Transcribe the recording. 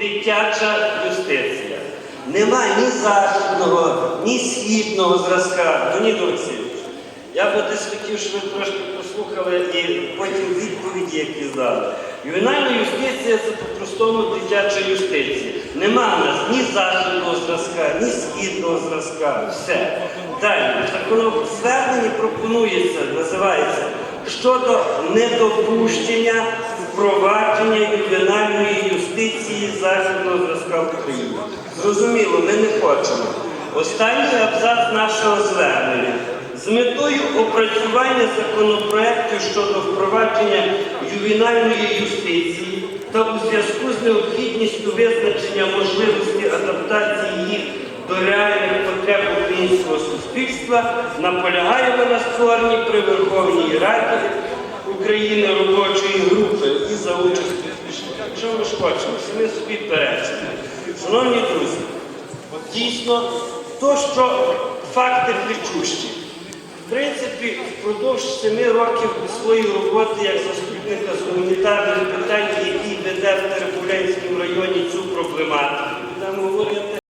дитяча юстиція. Нема ні західного, ні східного зразка. Леонід Олексійович, я би десь хотів, щоб ви трошки послухали і потім відповіді, які здали. Ювенальна юстиція це по-простому дитяча юстиція. Нема в нас ні західного зразка, ні східного зразка. Все. Далі. В зверненні пропонується, називається щодо недопущення впровадження ювенальної юстиції західного зразка в Україні. Зрозуміло, ми не хочемо. Останній абзац нашого звернення. З метою опрацювання законопроекту щодо впровадження ювенальної юстиції та у зв'язку з необхідністю визначення можливості адаптації їх до реальних потреб українського суспільства наполягаємо на створенні при Верховній Раді України робочої групи і за участю. Ми собі. Шановні друзі, дійсно, то, що факти кричущі. В принципі, впродовж семи років своєї роботи як заступника з гуманітарних питань, який веде в Теребулянському районі цю проблематику,